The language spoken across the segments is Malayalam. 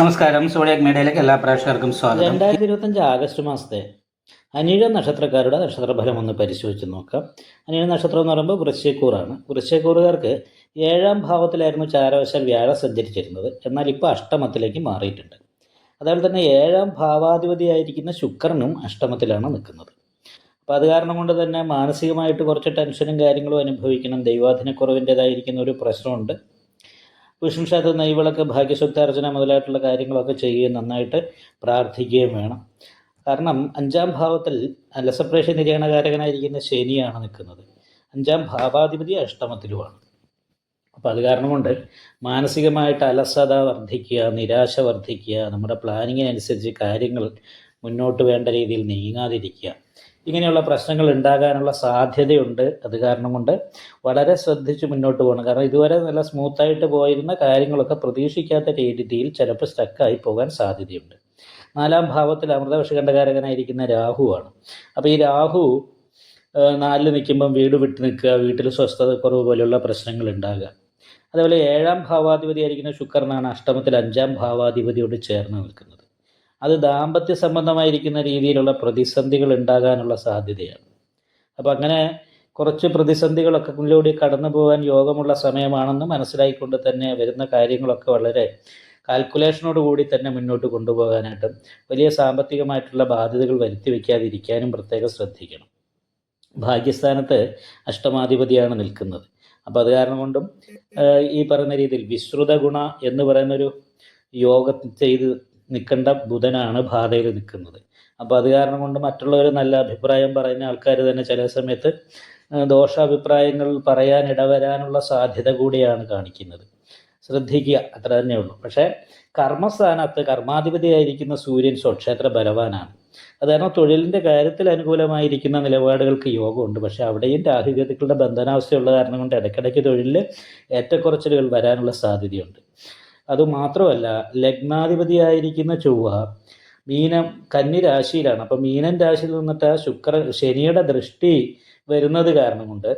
നമസ്കാരം. സോഡിയാക് മീഡിയയിലേക്ക് എല്ലാ പ്രേക്ഷകർക്കും സ്വാഗതം. രണ്ടായിരത്തി ഇരുപത്തഞ്ച് ആഗസ്റ്റ് മാസത്തെ അനിഴ നക്ഷത്രക്കാരുടെ നക്ഷത്രഫലം ഒന്ന് പരിശോധിച്ച് നോക്കാം. അനിഴ നക്ഷത്രം എന്ന് പറയുമ്പോൾ വൃശ്ചിക്കൂറാണ്. വൃശ്ചിക്കൂറുകാർക്ക് ഏഴാം ഭാവത്തിലായിരുന്നു ചാരവശ വ്യാഴം സഞ്ചരിച്ചിരുന്നത്. എന്നാൽ ഇപ്പോൾ അഷ്ടമത്തിലേക്ക് മാറിയിട്ടുണ്ട്. അതുപോലെ തന്നെ ഏഴാം ഭാവാധിപതിയായിരിക്കുന്ന ശുക്രനും അഷ്ടമത്തിലാണ് നിൽക്കുന്നത്. അപ്പോൾ അത് കാരണം കൊണ്ട് തന്നെ മാനസികമായിട്ട് കുറച്ച് ടെൻഷനും കാര്യങ്ങളും അനുഭവിക്കണം. ദൈവാധിനക്കുറവിന്റെതായിരിക്കുന്ന ഒരു പ്രശ്നമുണ്ട്. വിഷ്ണുക്ഷേത്ര നെയ്വിളക്ക് ഭാഗ്യശുദ്ധാർച്ചന മുതലായിട്ടുള്ള കാര്യങ്ങളൊക്കെ ചെയ്യുകയും നന്നായിട്ട് പ്രാർത്ഥിക്കുകയും വേണം. കാരണം അഞ്ചാം ഭാവത്തിൽ ലസപ്രേഷ നിര്യാണകാരകനായിരിക്കുന്ന ശനിയാണ് നിൽക്കുന്നത്. അഞ്ചാം ഭാവാധിപതി അഷ്ടമത്തിലുമാണ്. അപ്പോൾ അത് കാരണം കൊണ്ട് മാനസികമായിട്ട് അലസത വർദ്ധിക്കുക നിരാശ വർദ്ധിക്കുക നമ്മുടെ പ്ലാനിങ്ങിനനുസരിച്ച് കാര്യങ്ങൾ മുന്നോട്ട് വേണ്ട രീതിയിൽ നീങ്ങാതിരിക്കുക. ഇങ്ങനെയുള്ള പ്രശ്നങ്ങൾ ഉണ്ടാകാനുള്ള സാധ്യതയുണ്ട്. അത് കാരണം കൊണ്ട് വളരെ ശ്രദ്ധിച്ച് മുന്നോട്ട് പോകണം. കാരണം ഇതുവരെ നല്ല സ്മൂത്തായിട്ട് പോയിരുന്ന കാര്യങ്ങളൊക്കെ പ്രതീക്ഷിക്കാത്ത രീതിയിൽ ചിലപ്പോൾ സ്റ്റക്കായി പോകാൻ സാധ്യതയുണ്ട്. നാലാം ഭാവത്തിൽ രാഹു രാഹുവാണ് അപ്പോൾ ഈ രാഹു നാലിൽ നിൽക്കുമ്പം വീട് വിട്ട് നിൽക്കുക വീട്ടിൽ സ്വസ്ഥത കുറവ് പോലെയുള്ള പ്രശ്നങ്ങൾ ഉണ്ടാകുക. അതേപോലെ ഏഴാം ഭാവാധിപതി ആയിരിക്കുന്ന ശുക്രനാണ് അഷ്ടമത്തിൽ അഞ്ചാം ഭാവാധിപതിയോട് ചേർന്ന് നിൽക്കുന്നത്. അത് ദാമ്പത്യ സംബന്ധമായിരിക്കുന്ന രീതിയിലുള്ള പ്രതിസന്ധികൾ ഉണ്ടാകാനുള്ള സാധ്യതയാണ്. അപ്പോൾ അങ്ങനെ കുറച്ച് പ്രതിസന്ധികളൊക്കെ മുന്നിലൂടെ കടന്നു പോകാൻ യോഗമുള്ള സമയമാണെന്ന് മനസ്സിലായിക്കൊണ്ട് തന്നെ വരുന്ന കാര്യങ്ങളൊക്കെ വളരെ കാൽക്കുലേഷനോട് കൂടി തന്നെ മുന്നോട്ട് കൊണ്ടുപോകാനായിട്ടും വലിയ സാമ്പത്തികമായിട്ടുള്ള ബാധ്യതകൾ വരുത്തി വയ്ക്കാതിരിക്കാനും പ്രത്യേകം ശ്രദ്ധിക്കണം. ഭാഗ്യസ്ഥാനത്ത് അഷ്ടമാധിപതിയാണ് നിൽക്കുന്നത്. അപ്പോൾ അത് കാരണം കൊണ്ടും ഈ പറയുന്ന രീതിയിൽ വിശ്രുത ഗുണ എന്ന് പറയുന്നൊരു യോഗ ചെയ്ത് നിൽക്കേണ്ട ബുധനാണ് ബാധയിൽ നിൽക്കുന്നത്. അപ്പോൾ അത് കാരണം കൊണ്ട് മറ്റുള്ളവർ നല്ല അഭിപ്രായം പറയുന്ന ആൾക്കാർ തന്നെ ചില സമയത്ത് ദോഷാഭിപ്രായങ്ങൾ പറയാൻ ഇടവരാനുള്ള സാധ്യത കൂടിയാണ് കാണിക്കുന്നത്. ശ്രദ്ധിക്കുക അത്ര തന്നെ ഉള്ളൂ. പക്ഷേ കർമ്മസ്ഥാനത്ത് കർമാധിപതിയായിരിക്കുന്ന സൂര്യൻ സ്വക്ഷേത്ര ബലവാനാണ്. അത് കാരണം തൊഴിലിന്റെ കാര്യത്തിൽ അനുകൂലമായിരിക്കുന്ന നിലപാടുകൾക്ക് യോഗമുണ്ട്. പക്ഷേ അവിടെയും രാഹുഗതികളുടെ ബന്ധനാവസ്ഥയുള്ള കാരണം കൊണ്ട് ഇടയ്ക്കിടയ്ക്ക് തൊഴിലിൽ ഏറ്റക്കുറച്ചിലുകൾ വരാനുള്ള സാധ്യതയുണ്ട്. അതുമാത്രമല്ല ലഗ്നാധിപതിയായിരിക്കുന്ന ചൊവ്വ മീനം കന്നി രാശിയിലാണ്. അപ്പം മീനൻ രാശിയിൽ നിന്നിട്ട് ശുക്ര ശനിയുടെ ദൃഷ്ടി വരുന്നത് കാരണം കൊണ്ട്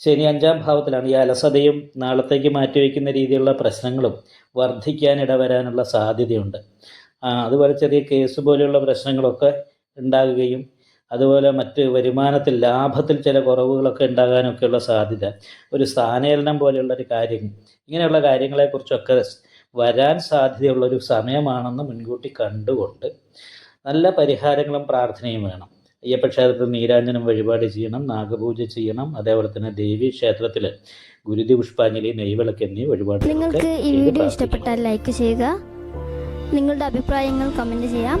ശനി അഞ്ചാം ഭാവത്തിലാണ്. ഈ അലസതയും നാളത്തേക്ക് മാറ്റിവെക്കുന്ന രീതിയിലുള്ള പ്രശ്നങ്ങളും വർദ്ധിക്കാൻ ഇടവരാനുള്ള സാധ്യതയുണ്ട്. അതുപോലെ ചെറിയ കേസ് പോലെയുള്ള പ്രശ്നങ്ങളൊക്കെ ഉണ്ടാകുകയും അതുപോലെ മറ്റ് വരുമാനത്തിൽ ലാഭത്തിൽ ചില കുറവുകളൊക്കെ ഉണ്ടാകാനൊക്കെയുള്ള സാധ്യത. ഒരു സ്ഥാനേലനം പോലെയുള്ള ഒരു കാര്യം ഇങ്ങനെയുള്ള കാര്യങ്ങളെക്കുറിച്ചൊക്കെ വരാൻ സാധ്യതയുള്ള ഒരു സമയമാണെന്ന് മുൻകൂട്ടി കണ്ടുകൊണ്ട് നല്ല പരിഹാരങ്ങളും പ്രാർത്ഥനയും വേണം. അയ്യപ്പ ക്ഷേത്രത്തിൽ നീരാഞ്ജനം വഴിപാട് ചെയ്യണം നാഗപൂജ ചെയ്യണം അതേപോലെ തന്നെ ദേവി ക്ഷേത്രത്തിൽ ഗുരുതി പുഷ്പാഞ്ജലി നെയ്വിളക്ക് എന്നീ വഴിപാട് നിങ്ങൾക്ക് ഈ വീഡിയോ ഇഷ്ടപ്പെട്ടാൽ ലൈക്ക് ചെയ്യുക. നിങ്ങളുടെ അഭിപ്രായങ്ങൾ കമന്റ് ചെയ്യാം.